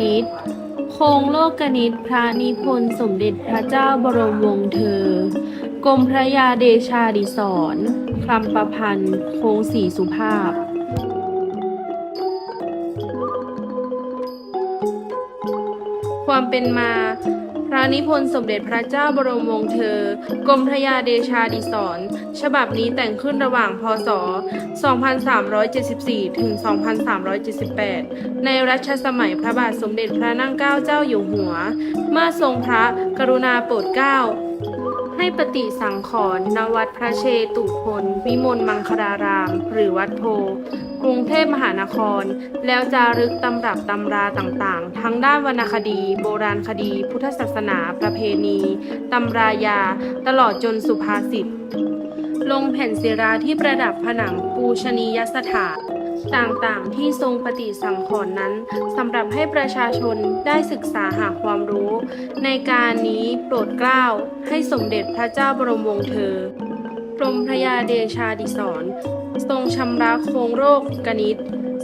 คงโลกกนิษฐ์โคงโลกกนิษฐ์พระนิพนธ์สมเด็จพระเจ้าบรมวงศ์เธอ กรมพระยาเดชาดิศรคำประพันธ์โคงสีสุภาพความเป็นมา พระนิพนธ์สมเด็จพระเจ้าบรมวงศ์เธอ กรมพระยาเดชาดิศรฉบับนี้แต่งขึ้นระหว่างพศ 2374 ถึง 2378 ในรัชสมัยพระบาทสมเด็จพระนั่งเกล้าเจ้าอยู่หัว เมื่อทรงพระกรุณาโปรดเกล้า ให้ปฏิสังขรณ์ณวัดพระเชตุพนวิมลมังคลาราม หรือวัดโพ กรุงเทพมหานคร แล้วจารึกตำรับตำราต่างๆ ทั้งด้านวรรณคดี โบราณคดี พุทธศาสนา ประเพณี ตำรายา ตลอดจนสุภาษิต ลงแผ่นศิลาที่ประดับผนังปูชนียสถาน ต่างๆ ที่ทรงปฏิสังขรณ์นั้นสำหรับให้ประชาชนได้ศึกษาหาความรู้ ในการนี้โปรดเกล้าให้สมเด็จพระเจ้าบรมวงศ์เธอกรมพระยาเดชาดิศรทรงชำระโครงโรคกนิษ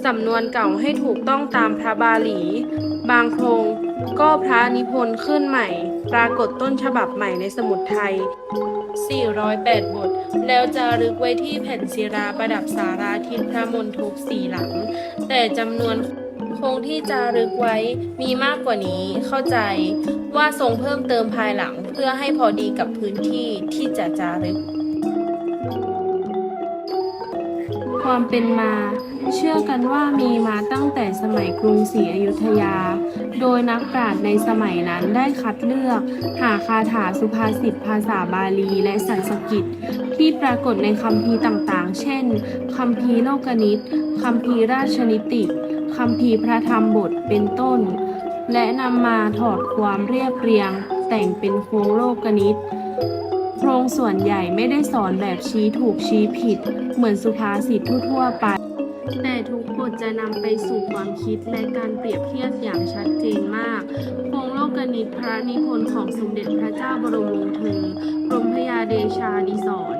สำนวนเก่าให้ถูกต้องตามพระบาลี บางโครง ก็พระนิพนธ์ขึ้นใหม่ ปรากฏต้นฉบับใหม่ในสมุดไทย 408 บท แล้วจารึกไว้ที่แผ่นศิลาประดับสาราทิศพระมณฑปสี่หลัง แต่จำนวนคงที่จารึกไว้มีมากกว่านี้เข้าใจว่าทรงเพิ่มเติมภายหลังเพื่อให้พอดีกับพื้นที่ที่จะจารึก ความเป็นมา เชื่อกันว่ามีมาตั้งแต่สมัยกรุงศรีอยุธยา โดยนักปราชญ์ในสมัยนั้นได้คัดเลือก หาคาถาสุภาษิตภาษาบาลีและสันสกฤตที่ปรากฏในคัมภีร์ต่างๆ เช่น คัมภีร์โลกนิตคัมภีร์ราชนิติคัมภีร์พระธรรมบทเป็นต้น และนำมาถอดความเรียบเรียง แต่งเป็นโครงโลกนิตโครงส่วนใหญ่ไม่ได้สอนแบบชี้ถูกชี้ผิด เหมือนสุภาษิตทั่วๆไป แต่ทุกบทจะนำไปสู่ความคิดและการเปรียบเทียบอย่างชัดเจนมาก โครงโลกนิตพระนิพนธ์ของสมเด็จพระเจ้าบรมวงศ์เธอกรมพระยาเดชาดิศร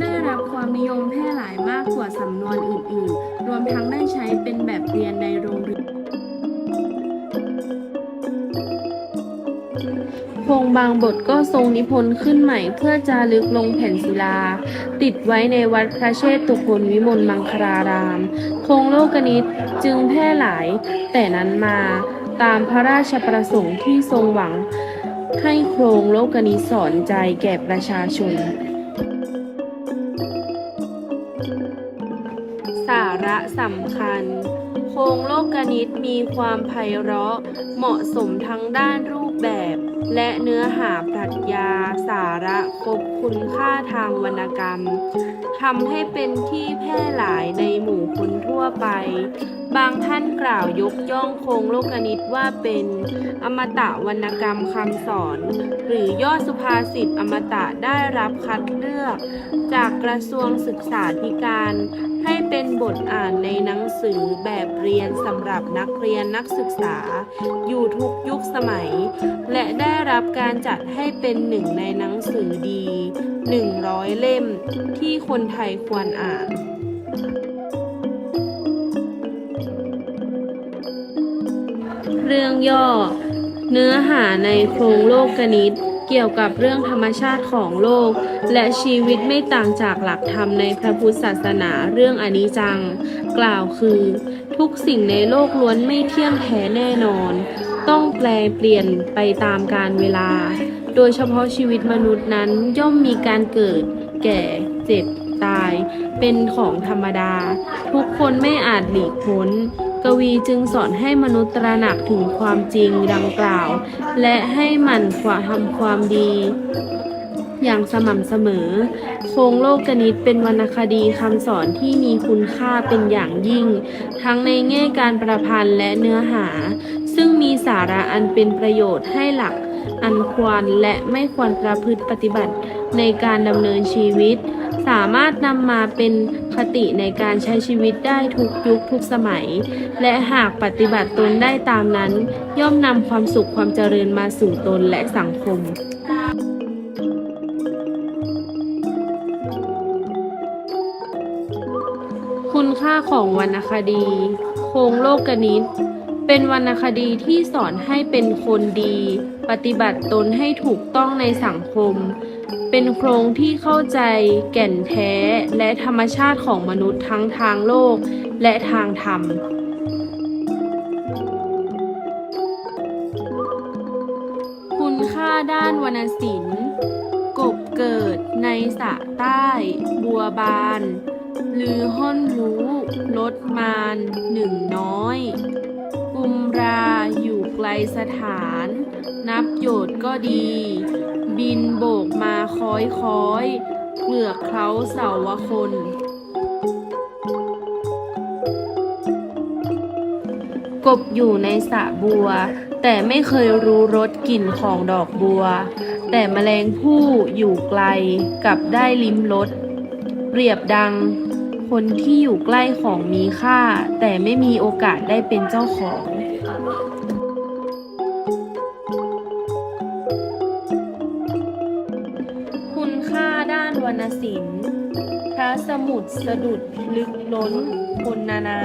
ได้รับความนิยมแพร่หลายมากกว่าสำนวนอื่นๆ รวมทั้งได้ใช้เป็นแบบเรียนในโรง เรียนโครงบางบทก็ทรงนิพนธ์ขึ้นใหม่เพื่อจารึกลงแผ่นศิลา ติดไว้ในวัดพระเชตุพนวิมลมังคลาราม โครงโลกนิตจึงแพร่หลาย แต่นั้นมาตามพระราชประสงค์ที่ทรงหวัง ให้โครงโลกนิตสอนใจแก่ประชาชน สาระสำคัญโครงโลกนิตมีความไพเราะเหมาะสมทั้งด้านรูปแบบ และเนื้อหาปรัชญาสาระครบคุณค่าทางวรรณกรรม ทำให้เป็นที่แพร่หลายในหมู่คนทั่วไป บางท่านกล่าวยกย่องโครงโลกนิตว่าเป็นอมตะวรรณกรรมคำสอน หรือยอดสุภาษิตอมตะได้รับคัดเลือก จากกระทรวงศึกษาธิการ ให้เป็นบทอ่านในหนังสือแบบเรียนสำหรับนักเรียนนักศึกษา อยู่ทุกยุคสมัย และได้รับการจัดให้เป็นหนึ่งในหนังสือดี 100 เล่มที่คนไทยควรอ่านเรื่องย่อ เนื้อหาในโครงโลกกนิตเกี่ยวกับเรื่องธรรมชาติของโลก และชีวิตไม่ต่างจากหลักธรรมในพระพุทธศาสนาเรื่องอนิจจัง กล่าวคือ ทุกสิ่งในโลกล้วนไม่เที่ยงแท้แน่นอน ต้องแปลเปลี่ยนไปตามกาลเวลา โดยเฉพาะชีวิตมนุษย์นั้นย่อมมีการเกิด แก่เจ็บ ตาย เป็นของธรรมดา ทุกคนไม่อาจหลีกพ้น กวีจึงสอนให้มนุษย์ตระหนักถึงความจริงดังกล่าว และให้หมั่นขวาทำความดี อย่างสม่ำเสมอ โครงโลกกนิตเป็นวรรณคดีคำสอนที่มีคุณค่าเป็นอย่างยิ่ง ทั้งในแง่การประพันธ์และเนื้อหา ซึ่งมีสาระอันเป็นประโยชน์ให้หลักอันควรและไม่ควรประพฤติปฏิบัติ ในการดำเนินชีวิต สามารถนำมาเป็นคติในการใช้ชีวิตได้ทุกยุคทุกสมัย และหากปฏิบัติตนได้ตามนั้น ย่อมนำความสุขความเจริญมาสู่ตนและสังคมคุณค่าของวรรณคดี โครงโลกกนิตเป็นวรรณคดีที่สอนให้เป็นคนดี ปฏิบัติตนให้ถูกต้องในสังคม เป็นโครงที่เข้าใจแก่นแท้และธรรมชาติของมนุษย์ทั้งทางโลกและทางธรรม คุณค่าด้านวรรณศิลป์ กบเกิดในสระใต้ บัวบานลือห้อนรู้ลดมานหนึ่งน้อย กุมราอยู่ไกลสถาน นับโยชน์ก็ดี บินโบกมาค้อยค้อยเปลือกเคล้าเสาวคนกบอยู่ในสระบัว แต่ไม่เคยรู้รสกลิ่นของดอกบัว แต่แมลงผู้อยู่ไกลกลับได้ลิ้มรสเปรียบดัง คนที่อยู่ใกล้ของมีค่า แต่ไม่มีโอกาสได้เป็นเจ้าของ รณศิลป์ พระสมุทรสะดุดลึกล้นคนนานา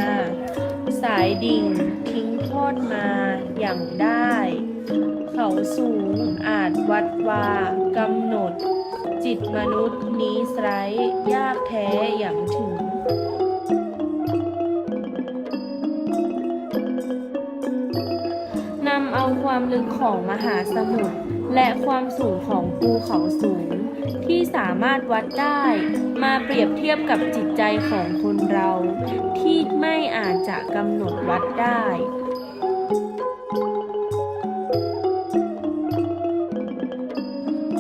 สายดิ่งทิ้งทอดมาอย่างได้ เขาสูงอาจวัดวากำหนด จิตมนุษย์นี้ไร้ยากแท้อย่างถึงนำเอาความลึกของมหาสมุทรและความสูงของภูเขาสูง สามารถวัดได้ มาเปรียบเทียบกับจิตใจของคนเรา ที่ไม่อาจจะกำหนดวัดได้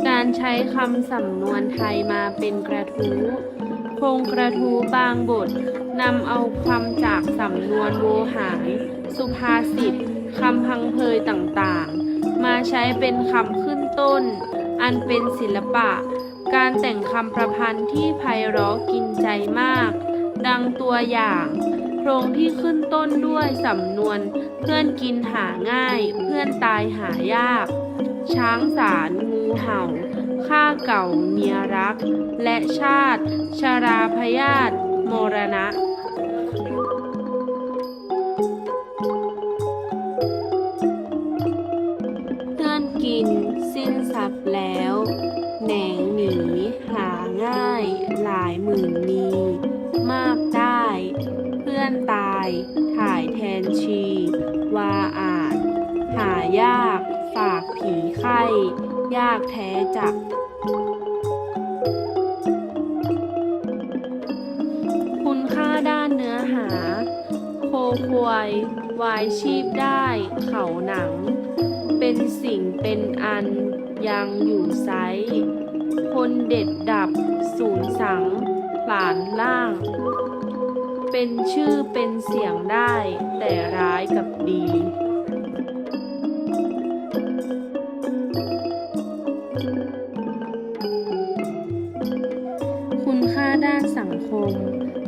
การใช้คำสำนวนไทยมาเป็นกระทู้โครงกระทู้บางบทนำเอาคำจากสำนวนโวหาร สุภาษิตคำพังเพยต่างๆ มาใช้เป็นคำขึ้นต้น อันเป็นศิลปะ การแต่งคำประพันธ์ที่ไพเราะกินใจมาก ดังตัวอย่างโครงที่ขึ้นต้นด้วยสำนวน เพื่อนกินหาง่าย เพื่อนตายหายาก ช้างสารงูเห่าข้าเก่าเมียรัก และชาติ ชาราพยาธิมรณะเพื่อนกินสิ้นทรัพย์แล้ว แหนงหนีหาง่าย หลายหมื่นมีมากได้ เพื่อนตาย ถ่ายแทนชี วาอาจ หายาก ฝากผีไข้ ยากแท้จัก คุณค่าด้านเนื้อหา โคควาย วายชีพได้ เขาหนัง เป็นสิ่งเป็นอัน ยังอยู่ไซคนเด็ดดับสูญสังผลานล่าง เป็นชื่อเป็นเสียงได้ แต่ร้ายกับดีคุณค่าด้านสังคม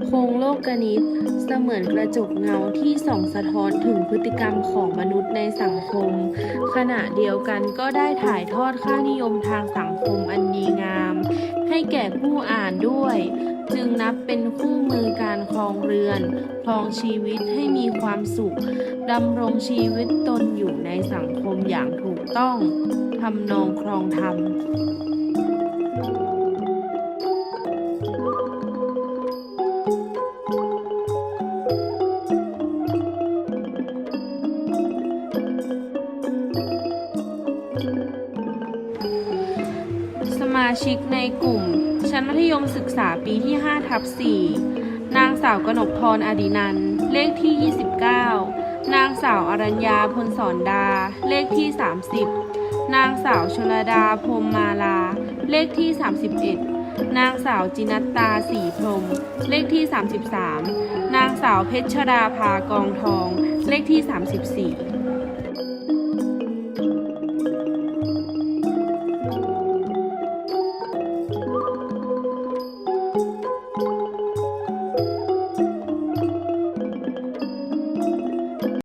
โครงโลกนิตเสมือนกระจกเงาที่ส่องสะท้อนถึงพฤติกรรมของมนุษย์ในสังคม ขณะเดียวกันก็ได้ถ่ายทอดค่านิยมทางสังคมอันดีงาม ให้แก่ผู้อ่านด้วย จึงนับเป็นคู่มือการครองเรือนครองชีวิตให้มีความสุขดำรงชีวิตตนอยู่ในสังคมอย่างถูกต้องทำนองครองธรรม ชิกในกลุ่ม ชั้นมัธยมศึกษาปีที่5ทับ4นางสาวกนกพรอดินัน เลขที่ 29 นางสาวอรัญญาพลสอนดา เลขที่ 30 นางสาวชลดาพรมมาลา เลขที่ 31นางสาวจินัตตาสีพรม เลขที่ 33 นางสาวเพชรชราภากองทอง เลขที่ 34